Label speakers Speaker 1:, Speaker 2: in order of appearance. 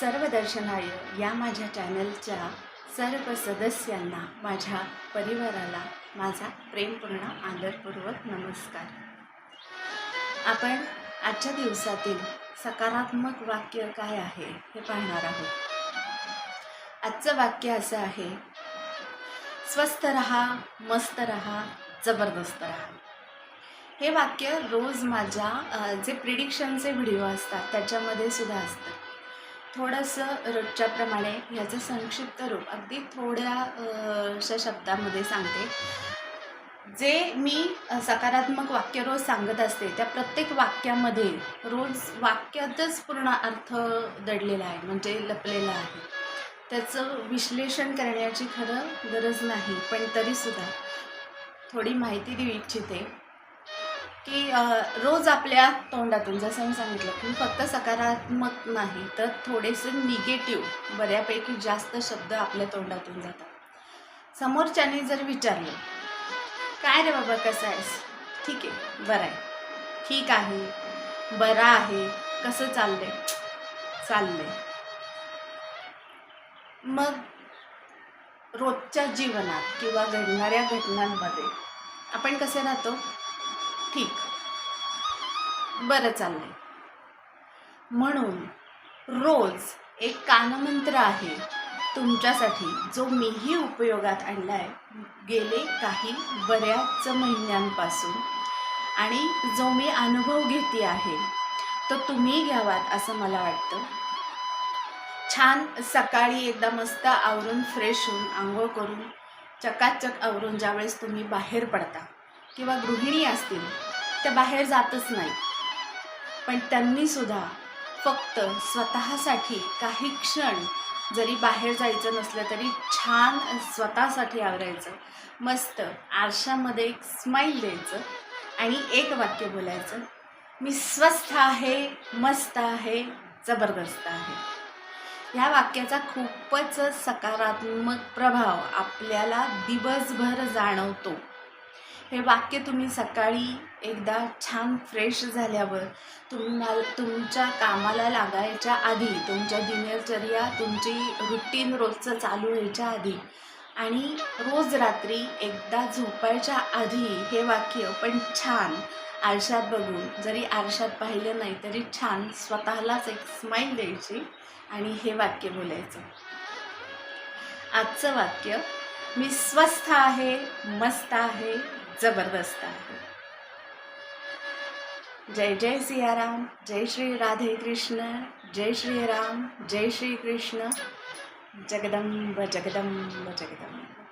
Speaker 1: सर्व दर्शनाय या माझ्या चॅनलच्या सर्व सदस्यांना माझ्या परिवाराला माझा प्रेमपूर्ण आदरपूर्वक नमस्कार. आपण आजच्या दिवसातील सकारात्मक वाक्य काय आहे हे पाहणार आहोत. आजचं वाक्य असं आहे स्वस्थ रहा मस्त रहा जबरदस्त रहा. हे वाक्य रोज माझ्या जे प्रिडिक्शनचे व्हिडिओ असतात त्याच्यामध्ये सुद्धा असतं. थोडंसं रोजच्याप्रमाणे ह्याचं संक्षिप्त रूप अगदी थोड्या शब्दामध्ये सांगते. जे मी सकारात्मक वाक्य रोज सांगत असते त्या प्रत्येक वाक्यामध्ये रोज वाक्यातच पूर्ण अर्थ दडलेला आहे म्हणजे लपलेला आहे. त्याचं विश्लेषण करण्याची खरं गरज नाही पण तरीसुद्धा थोडी माहिती देऊ इच्छिते. की रोज आपल्या तोंडातून जसं मी सांगितलं की फक्त सकारात्मक नाही तर थोडेसे निगेटिव्ह बऱ्यापैकी जास्त शब्द आपल्या तोंडातून जातात. समोरच्याने जर विचारलं काय रे बाबा कसं आहेस? ठीक आहे बरं आहे. ठीक आहे. बरं आहे. कसं चाललंय? चाललंय. मग रोजच्या जीवनात किंवा घडणाऱ्या घटनांमध्ये आपण कसे राहतो? ठीक. बरं चाललंय. म्हणून रोज एक कानमंत्र आहे. तुमच्यासाठी जो मीही उपयोगात आणला आहे गेले काही बऱ्याच महिन्यांपासून. आणि जो मी अनुभव घेते आहे तो तुम्ही घ्यावात असं मला वाटतं. छान सकाळी एकदा मस्त आवरून फ्रेश होऊन आंघोळ करून चकाचक आवरून ज्यावेळेस तुम्ही बाहेर पडता किंवा गृहिणी असतील त्या बाहेर जातच नाही. पण त्यांनीसुद्धा फक्त स्वतःसाठी काही क्षण जरी बाहेर जायचं नसलं तरी छान स्वतःसाठी आवरायचं मस्त आरशामध्ये एक स्माईल द्यायचं आणि एक वाक्य बोलायचं मी स्वस्थ आहे मस्त आहे जबरदस्त आहे. ह्या वाक्याचा खूपच सकारात्मक प्रभाव आपल्याला दिवसभर जाणवतो. हे वाक्य तुम्ही सकाळी एकदा छान फ्रेश झाल्यावर तुम्हाला तुमच्या कामाला लागायच्या आधी तुमच्या दिनचर्या तुमची रुटीन रोजचं चालू व्हायच्या आधी आणि रोज रात्री एकदा झोपायच्या आधी हे वाक्य पण छान आरशात बघून जरी आरशात पाहिलं नाही तरी छान स्वतःलाच एक स्माईल द्यायची आणि हे वाक्य बोलायचं. आजचं वाक्य मी स्वस्थ आहे मस्त आहे जबरदस्त आहे. जय जय सियाराम जय श्री राधे कृष्ण जय श्री राम जय श्री कृष्ण. जगदंब जगदंब जगदंब.